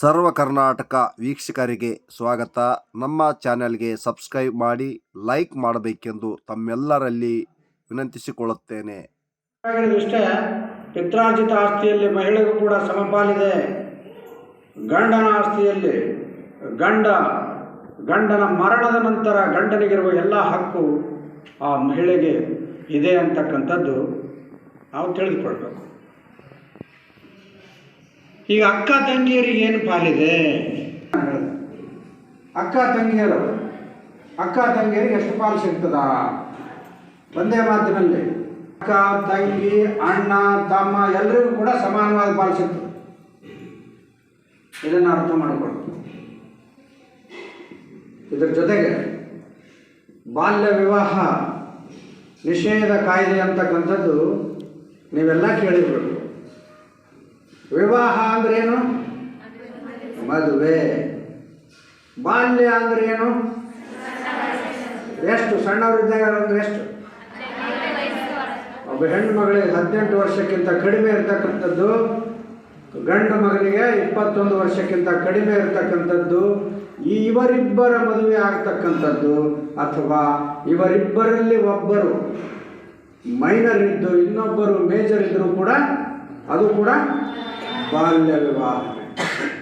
ಸರ್ವ ಕರ್ನಾಟಕ ವೀಕ್ಷಕರಿಗೆ ಸ್ವಾಗತ. ನಮ್ಮ ಚಾನೆಲ್ಗೆ ಸಬ್ಸ್ಕ್ರೈಬ್ ಮಾಡಿ, ಲೈಕ್ ಮಾಡಬೇಕೆಂದು ತಮ್ಮೆಲ್ಲರಲ್ಲಿ ವಿನಂತಿಸಿಕೊಳ್ಳುತ್ತೇನೆ. ಆಗಿರೋದಿಷ್ಟೇ ಪಿತ್ರಾರ್ಜಿತ ಆಸ್ತಿಯಲ್ಲಿ ಮಹಿಳೆಗೂ ಕೂಡ ಸಮಪಾಲಿದೆ. ಗಂಡನ ಆಸ್ತಿಯಲ್ಲಿ ಗಂಡ, ಗಂಡನ ಮರಣದ ನಂತರ ಗಂಡನಿಗಿರುವ ಎಲ್ಲ ಹಕ್ಕು ಆ ಮಹಿಳೆಗೆ ಇದೆ ಅಂತಕ್ಕಂಥದ್ದು ನಾವು ತಿಳಿದುಕೊಳ್ಬೇಕು. ಈಗ ಅಕ್ಕ ತಂಗಿಯರಿಗೆ ಏನು ಪಾಲಿದೆ? ಅಕ್ಕ ತಂಗಿಯರು, ಅಕ್ಕ ತಂಗಿಯರಿಗೆ ಎಷ್ಟು ಪಾಲು ಸಿಗ್ತದ ಒಂದೇ ಮಾತಿನಲ್ಲಿ ಅಕ್ಕ, ತಂಗಿ, ಅಣ್ಣ, ತಮ್ಮ ಎಲ್ಲರಿಗೂ ಕೂಡ ಸಮಾನವಾದ ಪಾಲು ಸಿಗ್ತದೆ ಇದನ್ನು ಅರ್ಥ ಮಾಡಿಕೊಳ್ಳಿ. ಇದರ ಜೊತೆಗೆ ಬಾಲ್ಯ ವಿವಾಹ ನಿಷೇಧ ಕಾಯ್ದೆ ಅಂತಕ್ಕಂಥದ್ದು ನೀವೆಲ್ಲ ಕೇಳಿರ್ಬೇಕು. ವಿವಾಹ ಅಂದ್ರೇನು? ಮದುವೆ. ಬಾಲ್ಯ ಅಂದ್ರೆ ಏನು ಎಷ್ಟು? ಸಣ್ಣವರಿದ್ದಾಗ ಅಂದ್ರೆ ಎಷ್ಟು? ಒಬ್ಬ ಹೆಣ್ಣು ಮಗಳಿಗೆ ಹದಿನೆಂಟು ವರ್ಷಕ್ಕಿಂತ ಕಡಿಮೆ ಇರತಕ್ಕಂಥದ್ದು, ಗಂಡು ಮಗನಿಗೆ ಇಪ್ಪತ್ತೊಂದು ವರ್ಷಕ್ಕಿಂತ ಕಡಿಮೆ ಇರತಕ್ಕಂಥದ್ದು ಇವರಿಬ್ಬರ ಮದುವೆ ಆಗ್ತಕ್ಕಂಥದ್ದು, ಅಥವಾ ಇವರಿಬ್ಬರಲ್ಲಿ ಒಬ್ಬರು ಮೈನರ್ ಇದ್ದು ಇನ್ನೊಬ್ಬರು ಮೇಜರ್ ಇದ್ದರೂ ಕೂಡ ಅದು ಕೂಡ बाल्य विवाह में